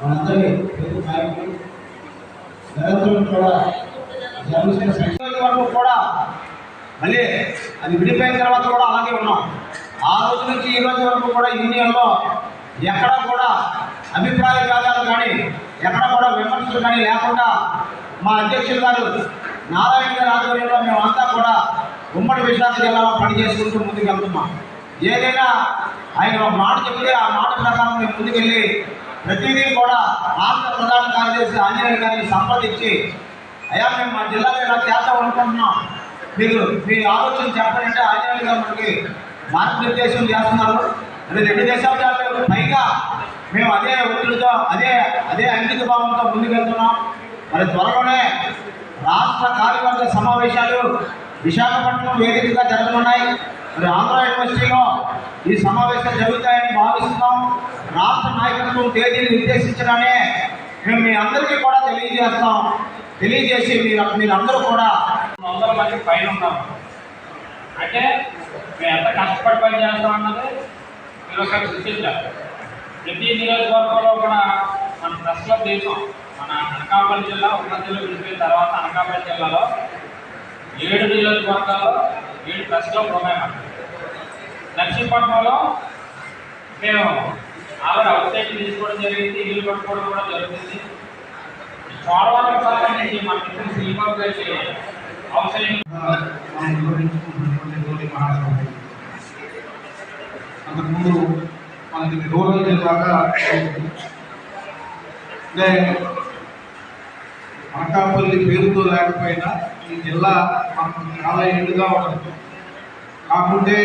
మనందరి నిరంతరం కూడా వరకు కూడా మళ్ళీ అది విడిపోయిన తర్వాత కూడా అలాగే ఉన్నాం ఆ రోజు నుంచి ఈ రోజు వరకు కూడా యూనియన్లో ఎక్కడ కూడా అభిప్రాయ భేదాలు కానీ ఎక్కడ కూడా విమర్శలు కానీ లేకుండా మా అధ్యక్షులు గారు నారాయణ గారి ఆధ్వర్యంలో మేమంతా కూడా ఉమ్మడి విశాఖ జిల్లాలో పనిచేసుకుంటూ ముందుకెళ్తున్నాం. ఏదైనా ఆయన ఒక మాట చెప్తే ఆ మాట ప్రకారం మేము ముందుకెళ్ళి ప్రతిదీ కూడా రాష్ట్ర ప్రధాన కార్యదర్శి ఆంజనేయ గారిని సంప్రదించి అయ్యా మేము మా జిల్లాలో ఇలా చేద్దాం అనుకుంటున్నాం. మీరు మీ ఆలోచన చెప్పాలంటే ఆంజనేయ గారు మనకి మార్గనిర్దేశం చేస్తున్నారు. అది రెండు దశాబ్దాలకు పైగా మేము అదే ఒత్తిడితో అదే అదే అంకిత భావంతో ముందుకెళ్తున్నాం. మరి త్వరలోనే రాష్ట్ర కార్యవర్గ సమావేశాలు విశాఖపట్నం వేదికగా జరగనున్నాయి మరి ఆంధ్ర యూనివర్సిటీలో ఈ సమావేశాలు జరుగుతాయని భావిస్తున్నాం. రాష్ట్ర నాయకత్వం తేదీని నిర్దేశించడానే మేము మీ అందరికీ కూడా తెలియజేస్తాం. తెలియజేసి మీరు మీరందరూ కూడా వందల మంది పైన ఉన్నాం. అంటే మేము ఎంత కష్టపడి పని చేస్తాం అన్నది మీరు ఒకసారి సృష్టించారు ప్రతి నియోజకవర్గంలో కూడా మన ప్రశ్న దేశం మన అనకాపల్లి జిల్లా ఉన్న జిల్లా విడిపోయిన తర్వాత అనకాపల్లి జిల్లాలో ఏడు నియోజకవర్గాల్లో ఏడు ప్రశ్నలు ఉన్నాయి మనకి నర్సీపట్నంలో మేము ఆల్రెడీ అవుట్సైడ్ తీసుకోవడం జరిగింది ఇల్లు కట్టుకోవడం కూడా జరుగుతుంది. చోడవరం సంబంధించి మనకి తెలిసి ఈ గారికి అవసరం మనం నిర్వహించుకుంటున్నటువంటి గౌరీ మహాసభ అంతకుముందు మనకి రూరల్ జిల్లాగా అంటే అనకాపల్లి పేరుతో లేకపోయినా ఈ జిల్లా మనకు చాలా ఏడుగా ఉంటుంది. కాకుంటే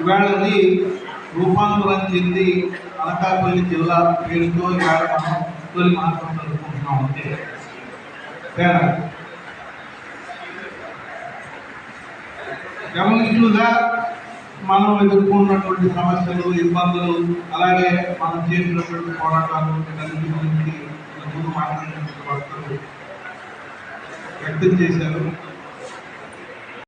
ఇవాళది రూపాంతరం చెంది అనకాపల్లి జిల్లా పేరుతో ఇవాళ మనం తొలి మహాసభ జరుపుకుంటున్నాం అంతే తేడా. గమనించుగా మనం ఎదుర్కొన్నటువంటి సమస్యలు ఇబ్బందులు అలాగే మనం చేసినటువంటి పోరాటాలు గురించి మాట్లాడుతున్నాం వ్యక్తం చేశారు.